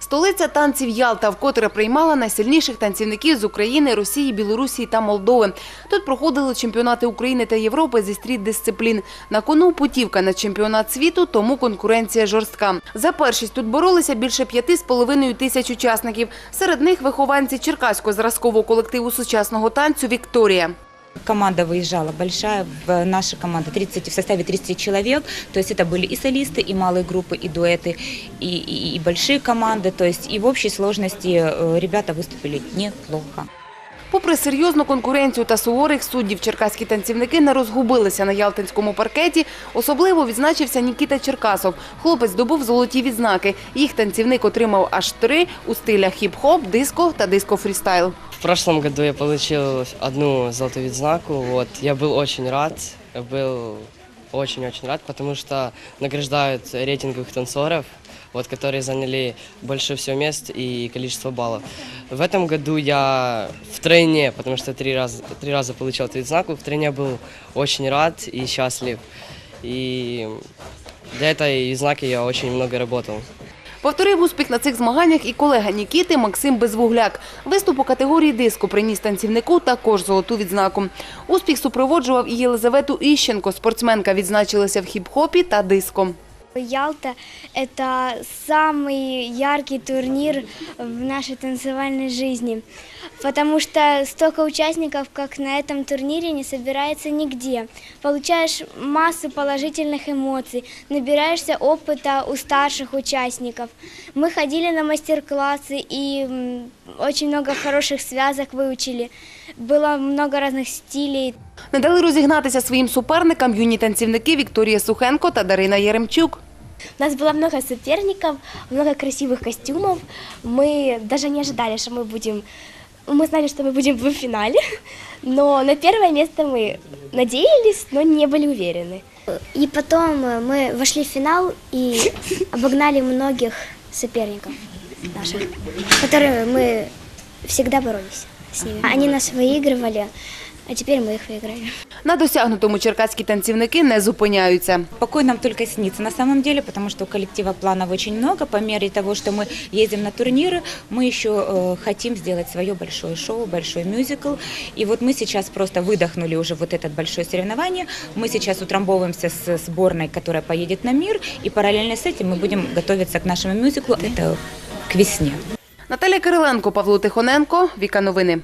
Столиця танців Ялта вкотре приймала найсильніших танцівників з України, Росії, Білорусі та Молдови. Тут проходили чемпіонати України та Європи зі стріт-дисциплін. На кону путівка на чемпіонат світу, тому конкуренція жорстка. За першість тут боролися більше п'яти з половиною тисяч учасників. Серед них вихованці Черкаського зразкового колективу сучасного танцю Вікторія. Команда выезжала большая, в- наша команда 30, в составе 30 человек, то есть это были и солисты, и малые группы, и дуэты, и, и- и большие команды, то есть и в общей сложности э, ребята выступили неплохо. Попри серйозну конкуренцію та суворих суддів, черкаські танцівники не розгубилися на ялтинському паркеті. Особливо відзначився Нікіта Черкасов. Хлопець здобув золоті відзнаки. Їх танцівник отримав аж три у стилях хіп-хоп, диско та диско-фрістайл. В прошлом году я получил одну золотую відзнаку. Вот. Я был очень рад, был очень-очень рад, потому что награждают рейтинговых танцоров, вот, которые заняли больше всего мест и количество баллов. В этом году я втройне, потому что три раза, три раза получил эту відзнаку, втройне был очень рад и счастлив. И для этой відзнаки я очень много работал. Повторив успіх на цих змаганнях і колега Нікіти Максим Безвугляк. Виступ у категорії диску приніс танцівнику також золоту відзнаку. Успіх супроводжував і Єлизавету Іщенко. Спортсменка відзначилася в хіп-хопі та диско. Ялта – это самый яркий турнир в нашей танцевальной жизни, потому что столько участников, как на этом турнире, не собирается нигде. Получаешь массу положительных эмоций, набираешься опыта у старших участников. Мы ходили на мастер-классы и м, очень много хороших связок выучили. Было много разных стилей, Не дали розігнатися своїм суперникам юні танцівники Вікторія Сухенко та Дарина Єремчук. У нас было много соперников, много красивых костюмов. Мы даже не ожидали, что мы будем... Мы знали, что мы будем в финале, но на первое место мы надеялись, но не были уверены. И потом э, мы вошли в финал и обогнали многих соперников наших, которые мы всегда боролись с ними. Они нас выигрывали, а теперь мы их выиграли. На досягнутому черкаські танцівники не зупиняються. Покой нам только снится на самом деле, потому что у коллектива планов очень много. По мере того, что мы ездим на турниры, мы еще э, хотим сделать свое большое шоу, большой мюзикл. И вот мы сейчас просто выдохнули уже вот это большое соревнование. Мы сейчас утрамбовываемся с сборной, которая поедет на мир, и параллельно с этим мы будем готовиться к нашему мюзиклу. Это к весне. Наталя Кириленко, Павло Тихоненко, Віка Новини.